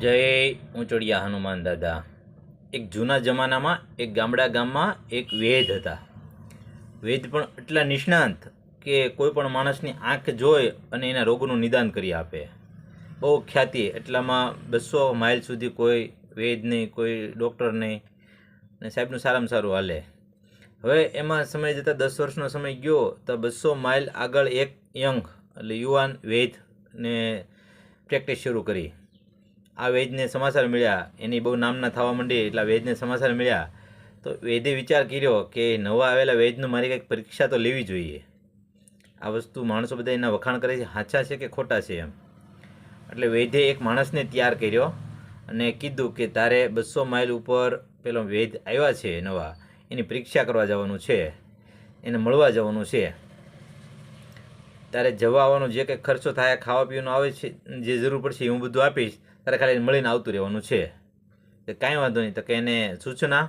જય ઊંચોડિયા હનુમાન દાદા. એક જૂના જમાનામાં એક ગામડા ગામમાં એક વેદ હતા. વેદ પણ એટલા નિષ્ણાંત કે કોઈ પણ માણસની આંખ જોઈ અને એના રોગનું નિદાન કરી આપે. બહુ ખ્યાતિ, એટલામાં બસો માઇલ સુધી કોઈ વેદ નહીં, કોઈ ડૉક્ટર નહીં અને સાહેબનું સારામાં સારું હાલે. હવે એમાં સમય જતાં દસ વર્ષનો સમય ગયો, તો બસો માઇલ આગળ એક યંગ, એટલે યુવાન વેદને પ્રેક્ટિસ શરૂ કરી. આ વેદને સમાચાર મળ્યા. એની બહુ નામના થવા માંડી એટલે વેદને સમાચાર મળ્યા. તો વેદે વિચાર કર્યો કે નવા આવેલા વેદનું મારી કંઈક પરીક્ષા તો લેવી જોઈએ. આ વસ્તુ માણસો બધા એના વખાણ કરે છે સાચા છે કે ખોટા છે એમ. એટલે વેદે એક માણસને તૈયાર કર્યો અને કીધું કે તારે બસો માઇલ ઉપર પેલો વેદ આવ્યા છે નવા. એની પરીક્ષા કરવા જવાનું છે. એને મળવા જવાનું છે. તારે જવા આવવાનો જે કંઈ ખર્ચો થાય ખાવા પીવાનું આવે છે, જે જરૂર પડશે હું બધું આપીશ. તારે ખાલી મળીને આવતું રહેવાનું છે. તો કાંઈ વાંધો નહીં. તો કે એને સૂચના,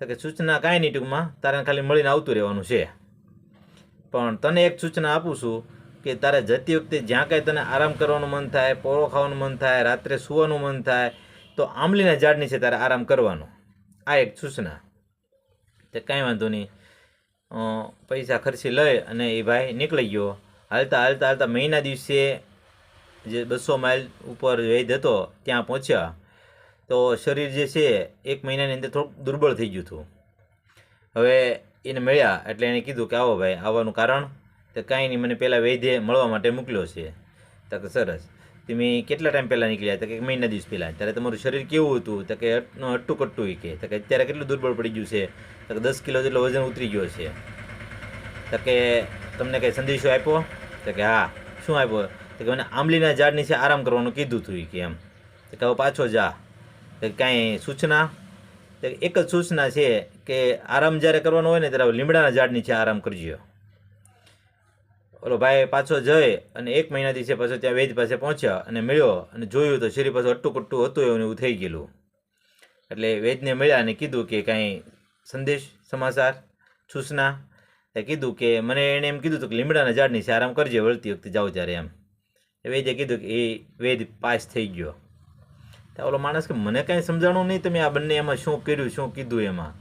તો કે સૂચના કાંઈ નહીં ટૂંકમાં. તારે ખાલી મળીને આવતું રહેવાનું છે. પણ તને એક સૂચના આપું છું કે તારે જતી વખતે જ્યાં કાંઈ તને આરામ કરવાનું મન થાય, પોળો ખાવાનું મન થાય, રાત્રે સૂવાનું મન થાય, તો આંબલીના ઝાડની છે તારે આરામ કરવાનો. આ એક સૂચના. તે કાંઈ વાંધો નહીં. પૈસા ખર્ચી લઈ અને એ ભાઈ નીકળી ગયો. હાલતા હાલતા હાલતા મહિના દિવસે જે બસો માઇલ ઉપર વેદ હતો, ત્યાં પહોંચ્યા. તો શરીર જે છે, એક મહિનાની અંદર થોડુંક દુર્બળ થઈ ગયું હતું. હવે એને મળ્યા એટલે એણે કીધું કે આવો ભાઈ, આવવાનું કારણ તો કાંઈ નહીં, મને પહેલાં વૈદ્ય મળવા માટે મોકલ્યો છે. તો સરસ. તમે કેટલા ટાઈમ પહેલાં નીકળ્યા હતા કે મહિના દિવસ પહેલાં ત્યારે તમારું શરીર કેવું હતું તો કે હટ્ટું કટ્ટું કે તો કે અત્યારે કેટલું દુર્બળ પડી ગયું છે તો કે દસ કિલો જેટલો વજન ઉતરી ગયો છે તો કે તમને કંઈ સંદેશો આપ્યો તો કે હા શું આપ્યો તો કે મને આંબલીના ઝાડ નીચે આરામ કરવાનું કીધું હતું કે એમ તો કે પાછો જા તો કાંઈ સૂચના તો એક જ સૂચના છે કે આરામ જ્યારે કરવાનો હોય ને ત્યારે લીમડાના ઝાડ નીચે આરામ કરજો ઓલો ભાઈ પાછો જઈ અને એક મહિના દિવસે પાછો ત્યાં વૈદ પાસે પહોંચ્યા અને મળ્યો અને જોયું તો શરીર પાછું અટ્ટું હતું એવું એવું થઈ ગયેલું. એટલે વૈદને મળ્યા અને કીધું કે કાંઈ સંદેશ, સમાચાર, સૂચના એ કીધું કે મને એણે એમ કીધું હતું કે લીમડાના ઝાડ નીચે આરામ કરજે, વળતી વખતે જાઓ ત્યારે એમ. એ વૈદ્ય કીધું કે એ વૈદ પાસ થઈ ગયો. ત્યાં ઓલો માણસ કે મને કાંઈ સમજાણું નહીં તમે આ બંને એમાં શું કર્યું, શું કીધું એમાં?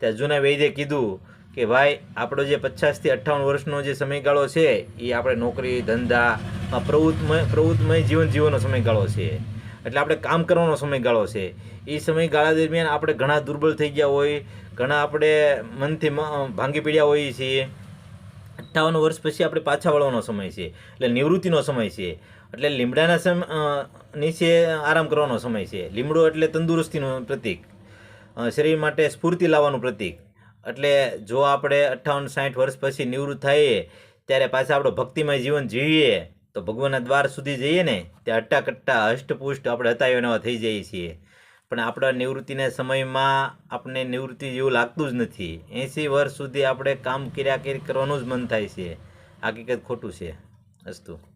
ત્યાં જૂના વૈદ્ય કીધું કે ભાઈ, આપણો જે પચાસથી અઠ્ઠાવન વર્ષનો જે સમયગાળો છે, એ આપણે નોકરી, ધંધા પ્રવૃત્તમય પ્રવૃત્તમય જીવન જીવવાનો સમયગાળો છે. એટલે આપણે કામ કરવાનો સમયગાળો છે. એ સમયગાળા દરમિયાન આપણે ઘણા દુર્બળ થઈ ગયા હોય, ઘણા આપણે મનથી ભાંગી પડ્યા હોઈએ છીએ. અઠ્ઠાવન વર્ષ પછી આપણે પાછા વળવાનો સમય છે. એટલે નિવૃત્તિનો સમય છે. એટલે લીમડાના સમ નીચે આરામ કરવાનો સમય છે. લીમડો એટલે તંદુરસ્તીનું પ્રતીક. શરીર માટે સ્ફૂર્તિ લાવવાનું પ્રતીક. એટલે જો આપણે અઠ્ઠાવન સાઠ વર્ષ પછી નિવૃત્ત થઈએ, ત્યારે પાછા આપણો ભક્તિમય જીવન જીવીએ, તો ભગવાનના દ્વાર સુધી જઈએ ને, ત્યાં અટ્ટા કટ્ટા અષ્ટપુષ્ટ આપણે હતા એવા થઈ જઈએ છીએ. પણ આપણા નિવૃત્તિના સમયમાં આપણને નિવૃત્તિ જેવું લાગતું જ નથી. એંસી વર્ષ સુધી આપણે કામ કર્યા કરી કરવાનું જ મન થાય છે. હકીકત ખોટું છે. અસ્તુ.